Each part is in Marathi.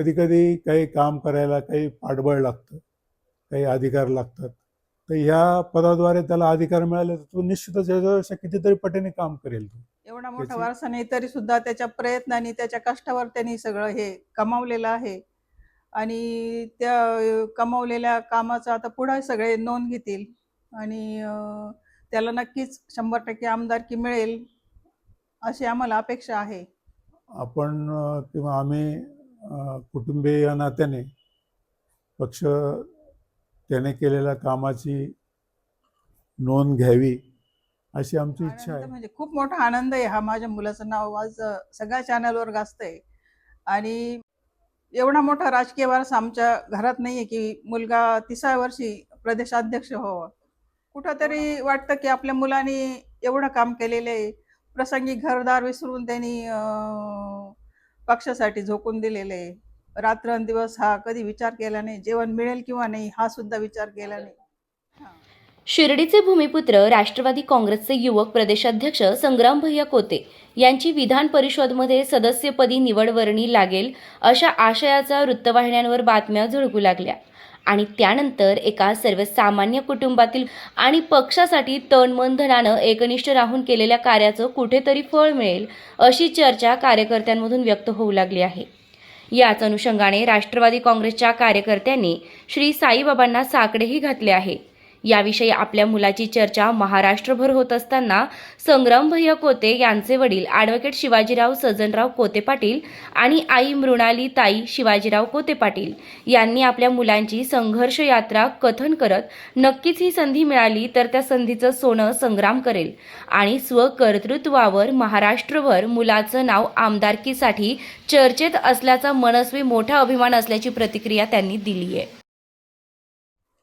कधी कधी काही काम करायला काही पाठबळ लागतं काही अधिकार लागतात. तर ह्या पदाद्वारे त्याला अधिकार मिळाले तर तो निश्चितच याच्यापेक्षा कितीतरी पटीने काम करेल तो. एवढा मोठा त्याची- वारसा नाही तरी सुद्धा त्याच्या प्रयत्नाने त्याच्या कष्टावर त्यांनी सगळं हे कमावलेलं आहे. आणि त्या अं, कमावलेल्या कामाचं आता पुढे सगळे नोंद घेतील. आणि अं, त्याला नक्कीच शंभर टक्के आमदारकी मिळेल अशी आम्हाला अपेक्षा आहे. आपण अ, किंवा आम्ही कुटुंबीय या नात्याने पक्ष त्याने केलेल्या कामाची नोंद घ्यावी अशी आमची इच्छा आहे. म्हणजे खूप मोठा आनंद आहे. हा माझ्या मुलाचं नाव आज सगळ्या चॅनलवर गाजतंय. आणि एवढा मोठा राजकीय वारसा आमच्या घरात नाहीये की मुलगा तिसऱ्या वर्षी प्रदेशाध्यक्ष व्हावा. कुठंतरी वाटतं की आपल्या मुलाने एवढं काम केलेलं आहे. प्रसंगी घरदार विसरून त्यांनी पक्षासाठी झोकून दिलेलं आहे. रात्रंदिवस हा कधी विचार केला नाही जेवण मिळेल किंवा नाही हा सुद्धा विचार केला नाही. शिर्डीचे भूमिपुत्र राष्ट्रवादी काँग्रेसचे युवक प्रदेशाध्यक्ष संग्राम भैया कोते यांची विधान परिषदमध्ये सदस्यपदी निवडवर्णी लागेल अशा आशयाचा वृत्तवाहिन्यांवर बातम्या झळकू लागल्या. आणि त्यानंतर एका सर्वसामान्य कुटुंबातील आणि पक्षासाठी तणमन धनानं एकनिष्ठ राहून केलेल्या कार्याचं कुठेतरी फळ मिळेल अशी चर्चा कार्यकर्त्यांमधून व्यक्त होऊ लागली आहे. याच अनुषंगाने राष्ट्रवादी काँग्रेसच्या कार्यकर्त्यांनी श्री साईबाबांना साकडेही घातले आहे. याविषयी आपल्या मुलाची चर्चा महाराष्ट्रभर होत असताना संग्राम कोते यांचे वडील ॲडव्होकेट शिवाजीराव सजनराव कोते पाटील आणि आई मृणाली ताई शिवाजीराव कोते पाटील यांनी आपल्या मुलांची संघर्ष यात्रा कथन करत नक्कीच ही संधी मिळाली तर त्या संधीचं सोनं संग्राम करेल. आणि स्वकर्तृत्वावर महाराष्ट्रभर मुलाचं नाव आमदारकीसाठी चर्चेत असल्याचा मनस्वी मोठा अभिमान असल्याची प्रतिक्रिया त्यांनी दिली आहे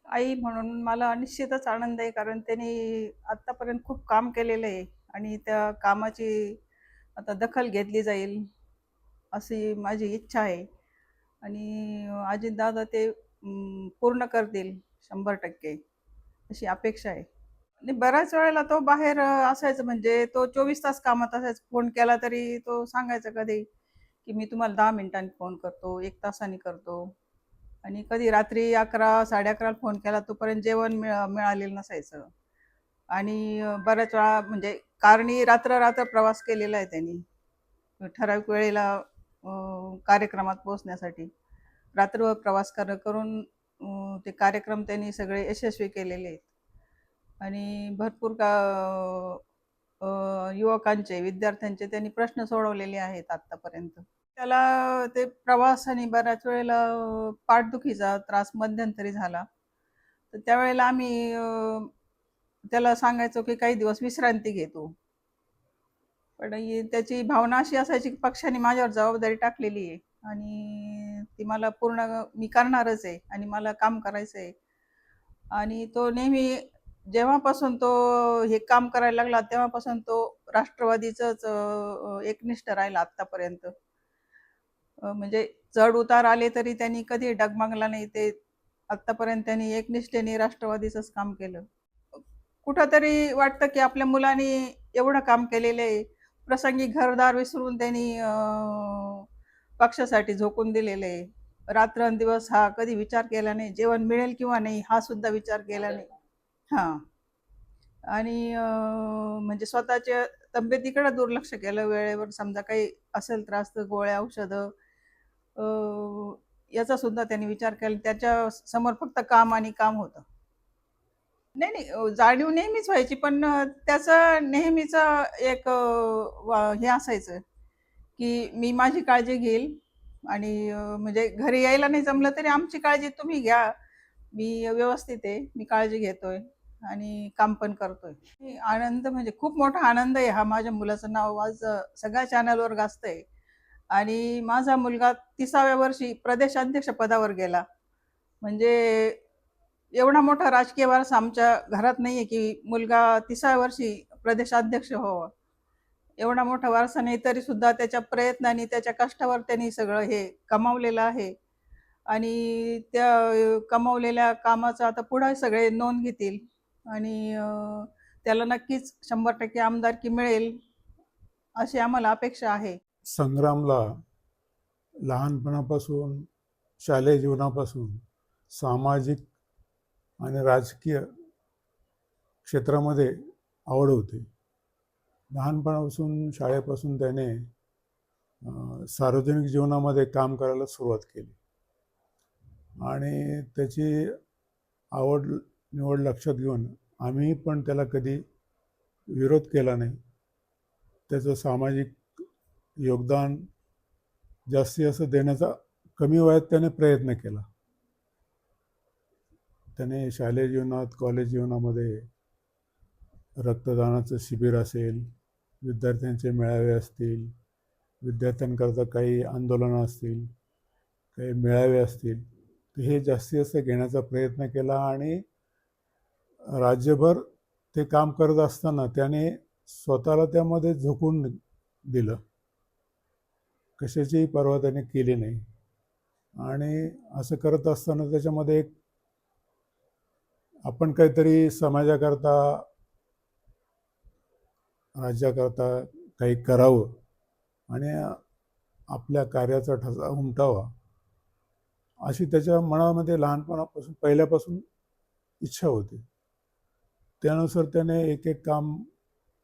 आई म्हणून मला निश्चितच आनंद आहे कारण त्यांनी आत्तापर्यंत खूप काम केलेलं आहे आणि त्या कामाची आता दखल घेतली जाईल अशी माझी इच्छा आहे. आणि अजितदादा ते पूर्ण करतील शंभर टक्के अशी अपेक्षा आहे. आणि बऱ्याच वेळेला तो बाहेर असायचं म्हणजे तो चोवीस तास कामात असायचा. फोन केला तरी तो सांगायचा कधी की मी तुम्हाला दहा मिनिटांनी फोन करतो एक तासाने करतो. आणि कधी रात्री अकरा साडे अकराला फोन केला तोपर्यंत जेवण मिळ मिळालेलं नसायचं. आणि बऱ्याच वेळा म्हणजे कारणी रात्र रात्र प्रवास केलेला आहे त्यांनी. ठराविक वेळेला कार्यक्रमात पोहोचण्यासाठी. रात्रभर प्रवास कर करून ते कार्यक्रम त्यांनी सगळे यशस्वी केलेले आहेत. आणि भरपूर का युवकांचे विद्यार्थ्यांचे त्यांनी प्रश्न सोडवलेले आहेत आत्तापर्यंत. त्याला ते प्रवासाने बऱ्याच वेळेला पाठदुखीचा त्रास मध्यंतरी झाला. तर त्यावेळेला आम्ही त्याला सांगायचो की काही दिवस विश्रांती घेतो पण ही त्याची भावना अशी असायची की पक्षाने माझ्यावर जबाबदारी टाकलेली आहे. आणि ती मला पूर्ण मी करणारच आहे आणि मला काम करायचं आहे. आणि तो नेहमी जेव्हापासून तो हे काम करायला लागला तेव्हापासून तो राष्ट्रवादीचंच एकनिष्ठ राहिला आत्तापर्यंत. म्हणजे चढ उतार आले तरी त्यांनी कधी डगमगला नाही. ते आतापर्यंत त्यांनी एकनिष्ठेने राष्ट्रवादीचंच काम केलं. कुठंतरी वाटतं की आपल्या मुलांनी एवढं काम केलेलं आहे. प्रसंगी घरदार विसरून त्यांनी पक्षासाठी झोकून दिलेलं आहे. रात्रंदिवस हा कधी विचार केला नाही. जेवण मिळेल किंवा नाही हा सुद्धा विचार केला नाही. हां. आणि म्हणजे स्वतःच्या तब्येतीकडे दुर्लक्ष केलं वेळेवर. समजा काही असेल त्रास तर गोळ्या औषधं याचा सुद्धा त्यांनी विचार केला. त्याच्यासमोर फक्त काम आणि काम होतं. नाही नाही जाणीव नेहमीच व्हायची पण त्याचं नेहमीचं एक वा- हे असायचं की मी माझी काळजी घेईल आणि म्हणजे घरी यायला नाही जमलं तरी आमची काळजी तुम्ही घ्या. मी व्यवस्थित आहे मी काळजी घेतोय आणि काम पण करतोय. आनंद म्हणजे खूप मोठा आनंद आहे हा. माझ्या मुलाचं नाव आज सगळ्या चॅनलवर गाजतंय. आणि माझा मुलगा तिसाव्या वर्षी प्रदेशाध्यक्ष पदावर गेला. म्हणजे एवढा मोठा राजकीय वारसा आमच्या घरात नाही आहे की मुलगा तिसाव्या वर्षी प्रदेशाध्यक्ष व्हावा. एवढा मोठा वारसा नाही तरी सुद्धा त्याच्या प्रयत्नाने त्याच्या कष्टावर त्यांनी सगळं हे कमावलेलं आहे. आणि त्या कमावलेल्या कामाचं आता पुढे सगळे नोंद घेतील. आणि त्याला नक्कीच शंभर टक्के आमदारकी मिळेल अशी आम्हाला अपेक्षा आहे. संग्रामला लहानपणापासून शालेय जीवनापासून सामाजिक आणि राजकीय क्षेत्रामध्ये आवड होती. लहानपणापासून शाळेपासून त्याने सार्वजनिक जीवनामध्ये काम करायला सुरुवात केली. आणि त्याची आवड निवड लक्षात घेऊन आम्ही पण त्याला कधी विरोध केला नाही. त्याचं सामाजिक योगदान जास्ती असं देण्याचा कमी वयात त्याने प्रयत्न केला. त्याने शालेय जीवनात कॉलेज जीवनामध्ये रक्तदानाचं शिबिर असेल विद्यार्थ्यांचे मेळावे असतील विद्यार्थ्यांकरता काही आंदोलनं असतील काही मेळावे असतील तर हे जास्ती जास्त घेण्याचा प्रयत्न केला आणि राज्यभर ते काम करत असताना त्याने स्वतःला त्यामध्ये झोकून दिलं. कशाचीही पर्वा त्याने केली नाही. आणि असं करत असताना त्याच्यामध्ये एक आपण काहीतरी समाजाकरता राज्याकरता काही करावं आणि आपल्या कार्याचा ठसा उमटावा अशी त्याच्या मनामध्ये लहानपणापासून पहिल्यापासून इच्छा होती. त्यानुसार त्याने एक एक काम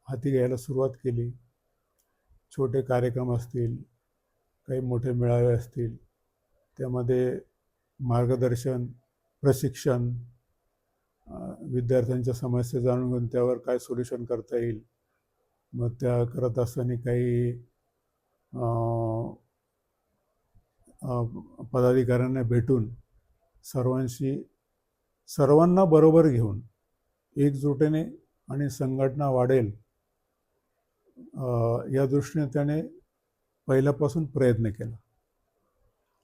हाती घ्यायला सुरुवात केली. छोटे कार्यक्रम असतील काही मोठे मेळावे असतील त्यामध्ये मार्गदर्शन प्रशिक्षण विद्यार्थ्यांच्या समस्या जाणून घेऊन त्यावर काय सोल्युशन करता येईल मग त्या करत असताना काही पदाधिकाऱ्यांना भेटून सर्वांशी सर्वांना बरोबर घेऊन एकजुटीने आणि संघटना वाढेल या दृष्टीने त्याने पहिल्यापासून प्रयत्न केला.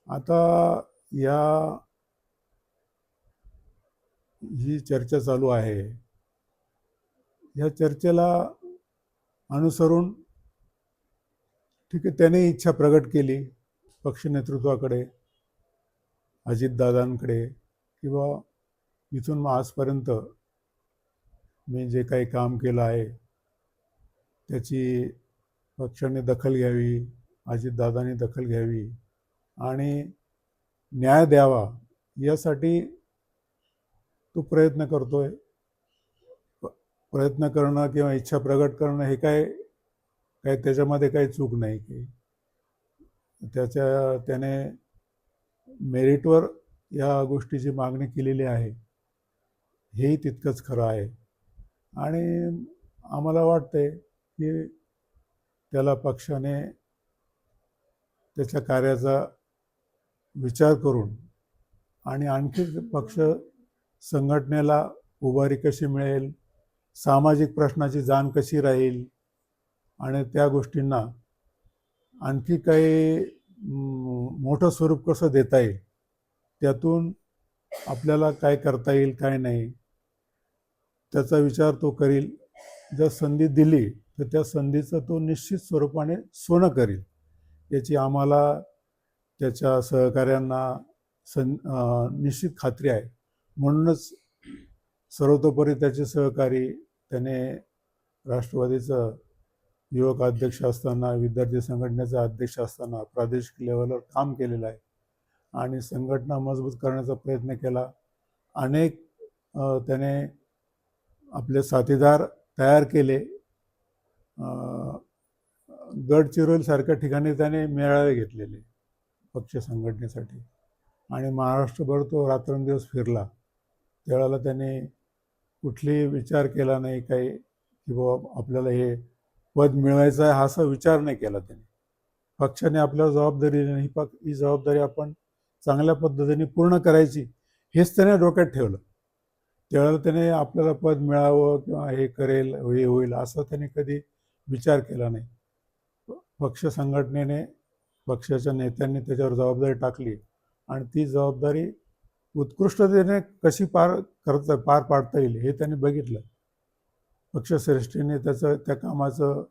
आता या ही चर्चा चालू आहे ह्या चर्चेला अनुसरून ठीक आहे त्याने इच्छा प्रकट केली पक्ष नेतृत्वाकडे अजितदादांकडे किंवा इथून मग आजपर्यंत मी जे काही काम केलं आहे त्याची पक्षाने दखल घ्यावी अजितदादांनी दखल घ्यावी आणि न्याय द्यावा यासाठी तो प्रयत्न करतोय. प्रयत्न करणं किंवा इच्छा प्रकट करणं हे काय काय त्याच्यामध्ये काही चूक नाही की. त्याच्या त्याने मेरिटवर या गोष्टीची मागणी केलेली आहे. हेही तितकंच खरं आहे. आणि आम्हाला वाटते की त्याला पक्षाने त्याच्या कार्याचा विचार करून आणि आणखी पक्ष संघटनेला उभारी कशी मिळेल सामाजिक प्रश्नाची जाण कशी राहील आणि त्या गोष्टींना आणखी काही मोठं स्वरूप कसं देता येईल त्यातून आपल्याला काय करता येईल काय नाही त्याचा विचार तो करील. जर संधी दिली तर त्या संधीचं तो निश्चित स्वरूपाने सोनं करील. याची आम्हाला त्याच्या सहकाऱ्यांना सं निश्चित खात्री आहे. म्हणूनच सर्वतोपरी त्याचे सहकारी त्याने राष्ट्रवादीचं युवक अध्यक्ष असताना विद्यार्थी संघटनेचा अध्यक्ष असताना प्रादेशिक लेवलवर काम केलेलं आहे आणि संघटना मजबूत करण्याचा प्रयत्न केला. अनेक त्याने आपले साथीदार तयार केले. गडचिरोलीसारख्या ठिकाणी त्याने मेळावे घेतलेले पक्ष संघटनेसाठी. आणि महाराष्ट्रभर तो रात्रंदिवस फिरला. त्यावेळेला त्याने कुठलीही विचार केला नाही काही की बाबा आपल्याला हे पद मिळवायचं आहे हा असा विचार नाही केला त्याने. पक्षाने आपल्याला जबाबदारी दिली ही पक ही जबाबदारी आपण चांगल्या पद्धतीने पूर्ण करायची हेच त्याने डोक्यात ठेवलं. त्यावेळेला त्याने आपल्याला पद मिळावं किंवा हे करेल हे होईल असं त्याने कधी विचार केला नाही. पक्ष संघटनेने पक्षाच्या नेत्यांनी त्याच्यावर जबाबदारी टाकली आणि ती जबाबदारी उत्कृष्टतेने कशी पार करता पार पाडता येईल हे त्यांनी बघितलं. पक्षश्रेष्ठीने त्याचं त्या कामाचं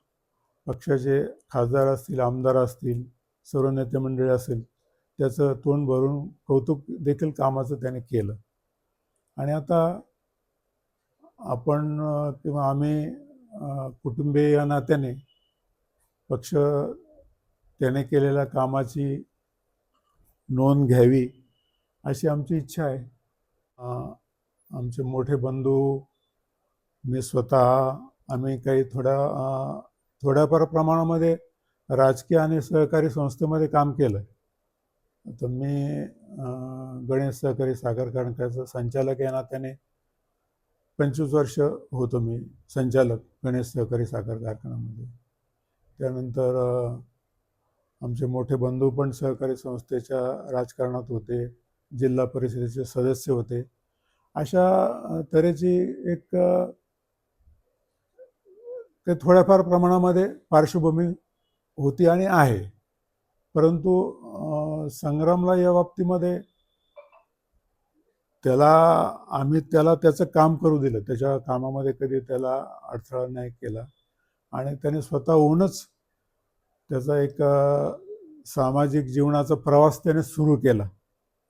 पक्षाचे खासदार असतील आमदार असतील सर्व नेते मंडळी असेल त्याचं तोंड भरून कौतुक देखील कामाचं त्याने केलं. आणि आता आपण किंवा आम्ही कुटुंबीय या नात्याने पक्ष त्याने केलेल्या कामाची नोंद घ्यावी अशी आमची इच्छा आहे. आमचे मोठे बंधू मी स्वतः आम्ही काही थोड्या थोड्याफार प्रमाणामध्ये राजकीय आणि सहकारी संस्थेमध्ये काम केलं तर मी गणेश सहकारी साखर कारखान्याचं संचालक या नात्याने पंचवीस वर्ष होतो मी संचालक गणेश सहकारी साखर कारखान्यामध्ये. त्यानंतर आमचे मोठे बंधू पण सहकारी संस्थेच्या राजकारणात होते जिल्हा परिषदेचे सदस्य होते. अशा तऱ्हेची एक ते थोड्याफार प्रमाणामध्ये पार्श्वभूमी होती आणि आहे. परंतु संग्रामला या बाबतीमध्ये त्याला आम्ही त्याला त्याचं काम करू दिलं. त्याच्या कामामध्ये कधी त्याला अडथळा नाही केला. आणि त्याने स्वतःहूनच त्याचा एक सामाजिक जीवनाचा प्रवास त्याने सुरू केला.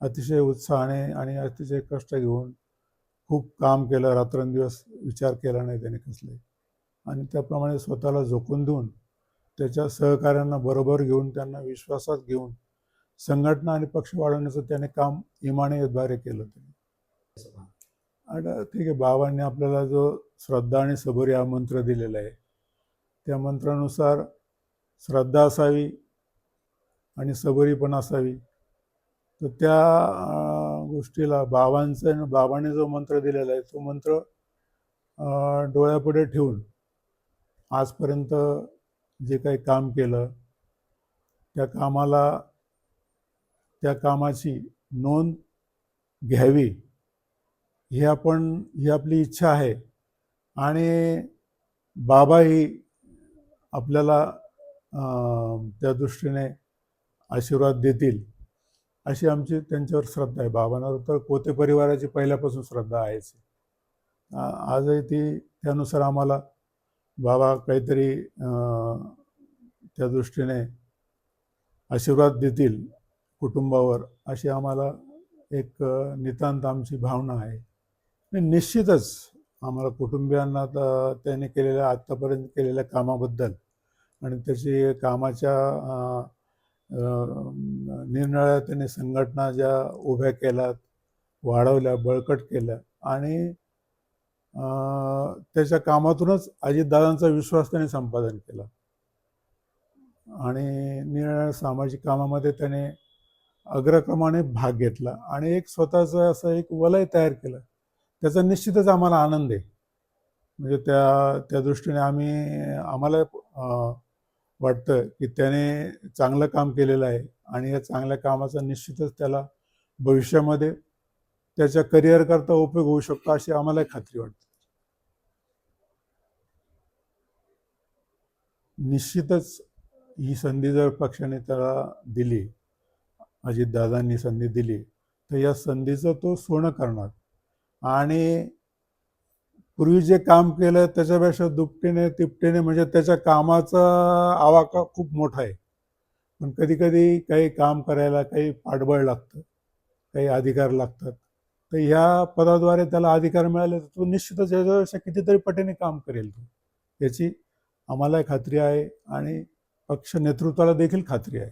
अतिशय उत्साहाने आणि अतिशय कष्ट घेऊन खूप काम केलं रात्रंदिवस विचार केला नाही त्याने कसले. आणि त्याप्रमाणे स्वतःला झोकून देऊन त्याच्या सहकाऱ्यांना बरोबर घेऊन त्यांना विश्वासात घेऊन संघटना आणि पक्ष वाढवण्याचं त्याने काम इमानेद्वारे केलं त्याने. आणि ठीक आहे बाबांनी आपल्याला जो श्रद्धा आणि सबरी हा मंत्र दिलेला आहे त्या मंत्रानुसार श्रद्धा असावी आणि सबरी पण असावी. तर त्या गोष्टीला बाबांचं बाबाने जो मंत्र दिलेला आहे तो मंत्र डोळ्यापुढे ठेवून आजपर्यंत जे काही काम केलं त्या कामाला त्या कामाची नोंद घ्यावी. ही आपण ही आपली इच्छा आहे. आणि बाबाही आपल्याला त्या दृष्टीने आशीर्वाद देतील अशी आमची त्यांच्यावर श्रद्धा आहे. बाबांवर तर पोते परिवाराची पहिल्यापासून श्रद्धा आहेच. आजही ती त्यानुसार आम्हाला बाबा काहीतरी त्या दृष्टीने आशीर्वाद देतील कुटुंबावर अशी आम्हाला एक नितांत आमची भावना आहे. आणि निश्चितच आम्हाला कुटुंबियांना तर त्याने केलेल्या आत्तापर्यंत केलेल्या कामाबद्दल आणि त्याची कामाच्या अ, निरनिराळ्या त्याने संघटना ज्या उभ्या केल्यात वाढवल्या बळकट केल्या आणि त्याच्या कामातूनच अजितदादांचा विश्वास त्याने संपादन केला. आणि निरनिराळ्या सामाजिक कामामध्ये त्याने अग्रक्रमाने भाग घेतला आणि एक स्वतःचं असं एक वलय तयार केलं. त्याचा निश्चितच आम्हाला आनंद आहे. म्हणजे त्या त्या दृष्टीने आम्ही आम्हाला वाटतं की त्याने चांगलं काम केलेलं आहे आणि या चांगल्या कामाचा निश्चितच त्याला भविष्यामध्ये त्याच्या करिअरकरता उपयोग होऊ शकतो अशी आम्हाला खात्री वाटते. निश्चितच ही संधी जर पक्षाने त्याला दिली अजितदादांनी संधी दिली तर या संधीचं तो सोनं करणार. आणि पूर्वी जे काम केलं त्याच्यापेक्षा दुपटीने तिपटीने म्हणजे त्याच्या कामाचा आवाका खूप मोठा आहे. पण कधी कधी काही काम करायला काही पाठबळ लागतं काही अधिकार लागतात. तर ह्या पदाद्वारे त्याला अधिकार मिळाले तर तो निश्चितच याच्यापेक्षा कितीतरी पटीने काम करेल तो. याची आम्हाला खात्री आहे आणि पक्ष नेतृत्वाला देखील खात्री आहे.